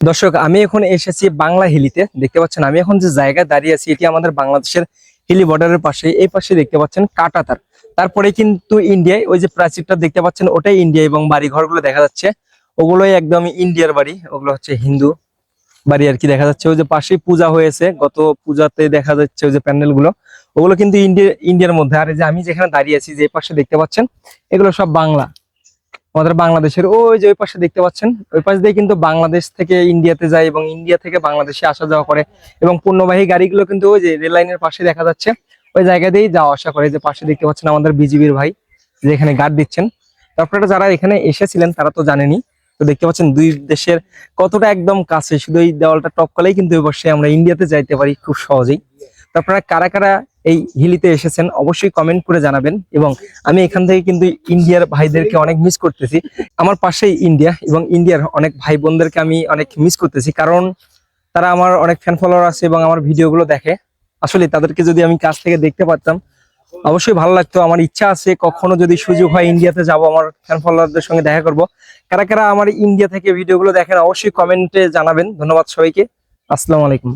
দর্শক, আমি এখন এসেছি বাংলা হিলিতে। দেখতে পাচ্ছেন, আমি এখন যে জায়গায় দাঁড়িয়ে আছি, এটি আমাদের বাংলাদেশের হিলি বর্ডারের পাশে এই পাশে দেখতে পাচ্ছেন কাটাতার। তারপরে কিন্তু ইন্ডিয়ায় ওই যে প্রাচীরটা দেখতে পাচ্ছেন, ওটাই ইন্ডিয়া এবং বাড়ি ঘরগুলো দেখা যাচ্ছে। ওগুলোই একদম ইন্ডিয়ার বাড়ি, ওগুলো হচ্ছে হিন্দু বাড়ি আর কি দেখা যাচ্ছে। ওই যে পাশেই পূজা হয়েছে, গত পূজাতে দেখা যাচ্ছে ওই যে প্যান্ডেলগুলো ওগুলো কিন্তু ইন্ডিয়া ইন্ডিয়ার মধ্যে। আর যে আমি যেখানে দাঁড়িয়ে আছি, যে পাশে দেখতে পাচ্ছেন, এগুলো সব বাংলা। আমাদের বাংলাদেশের ওই যে ওই পাশে দেখতে পাচ্ছেন, ওই পাশ দিয়ে কিন্তু বাংলাদেশ থেকে ইন্ডিয়াতে যায় এবং ইন্ডিয়া থেকে বাংলাদেশে আসা যাওয়া করে। এবং পণ্যবাহী গাড়িগুলো কিন্তু ওই যে রেল লাইনের পাশে দেখা যাচ্ছে, ওই জায়গা দিয়েই যাওয়া আসা করে। যে পাশে দেখতে পাচ্ছেন আমাদের বিজিবির ভাই, যে এখানে গার্ড দিচ্ছেন। তারপরে যারা এখানে এসেছিলেন, তারা তো জানেনি। তো দেখতে পাচ্ছেন দুই দেশের কতটা একদম কাছে, শুধু এই দেওয়ালটা টপ করলেই কিন্তু ওই বর্ষে আমরা ইন্ডিয়াতে যাইতে পারি খুব সহজেই। তো আপনারা কারা কারা এই হিলিতে এসেছেন, অবশ্যই কমেন্ট করে জানাবেন এবং আমি এখান থেকে কিন্তু ইন্ডিয়ার ভাইদেরকে অনেক মিস করতেছি। আমার পাশেই ইন্ডিয়া এবং ইন্ডিয়ার অনেক ভাই বোনদেরকে আমি অনেক মিস করতেছি কারণ তারা আমার অনেক ফ্যান ফলোয়ার আছে এবং আমার ভিডিওগুলো দেখে। আসলে তাদেরকে যদি আমি কাছ থেকে দেখতে পারতাম, অবশ্যই ভালো লাগতো। আমার ইচ্ছা আছে কখনো যদি সুযোগ হয় ইন্ডিয়াতে যাব, আমার ফ্যান ফলোয়ারদের সঙ্গে দেখা করব। কারা কারা আমার ইন্ডিয়া থেকে ভিডিওগুলো দেখেন, অবশ্যই কমেন্টে জানাবেন। ধন্যবাদ সবাইকে। আসসালামু আলাইকুম।